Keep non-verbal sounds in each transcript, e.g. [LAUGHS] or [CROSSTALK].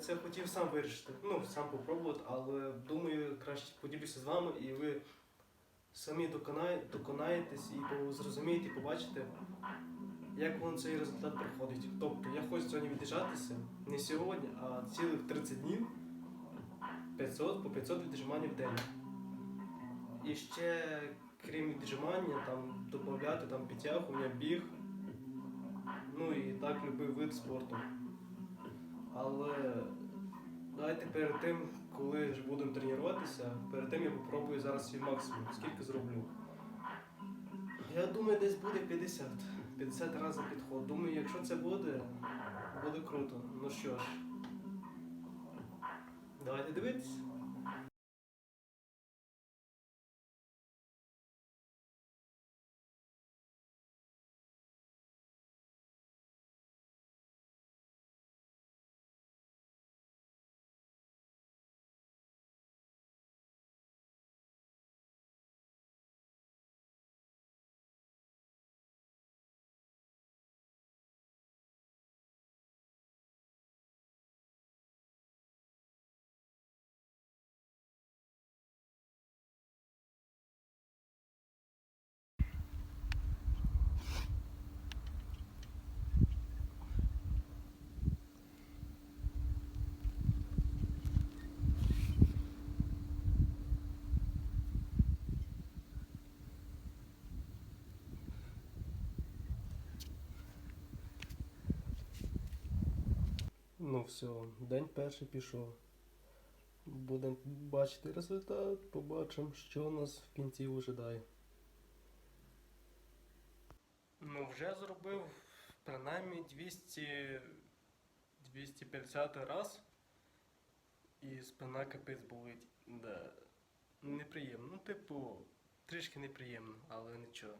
це хотів сам вирішити. Ну, сам попробувати, але думаю, краще поділюся з вами і ви самі доконає, доконаєтесь і зрозумієте, побачите, як воно цей результат приходить. Тобто я хочу сьогодні від'їжджатися не сьогодні, а цілих 30 днів 500 по 500 віджимань в день. І ще, крім віджимання, там додати там підтягування, біг. Ну і так любий вид спорту. Але давайте перед тим, коли будемо тренуватися, перед тим я попробую зараз свій максимум, скільки зроблю. Я думаю, десь буде 50. 50 разів підход. Думаю, якщо це буде, буде круто. Ну що ж, давайте дивитися. Ну все, день перший пішов. Будемо бачити результат, побачимо, що нас в кінці ожидає. Ну, вже зробив принаймні 200, 250 раз. І спина капець болить. Да. Неприємно. Ну, типу, трішки неприємно, але нічого.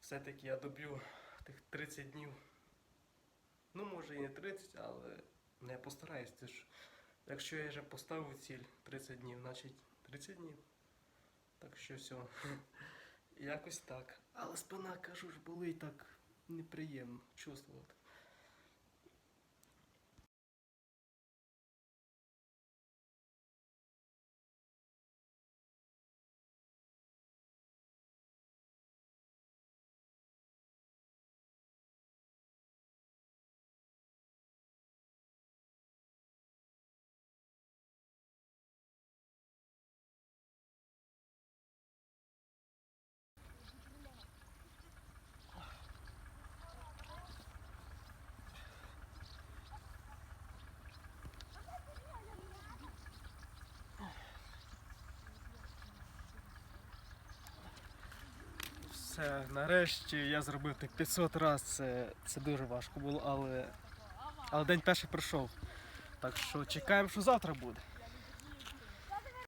Все-таки я доб'ю тих 30 днів. Може і не 30, але я постараюсь. Ти ж, якщо я вже поставив ціль 30 днів, значить 30 днів. Так що все. [LAUGHS] Якось так. Але спина, кажу ж, болить так неприємно чувствувати. Все, нарешті я зробив так 500 разів. Це, це дуже важко було, але, але день перший пройшов. Так що чекаємо, що завтра буде.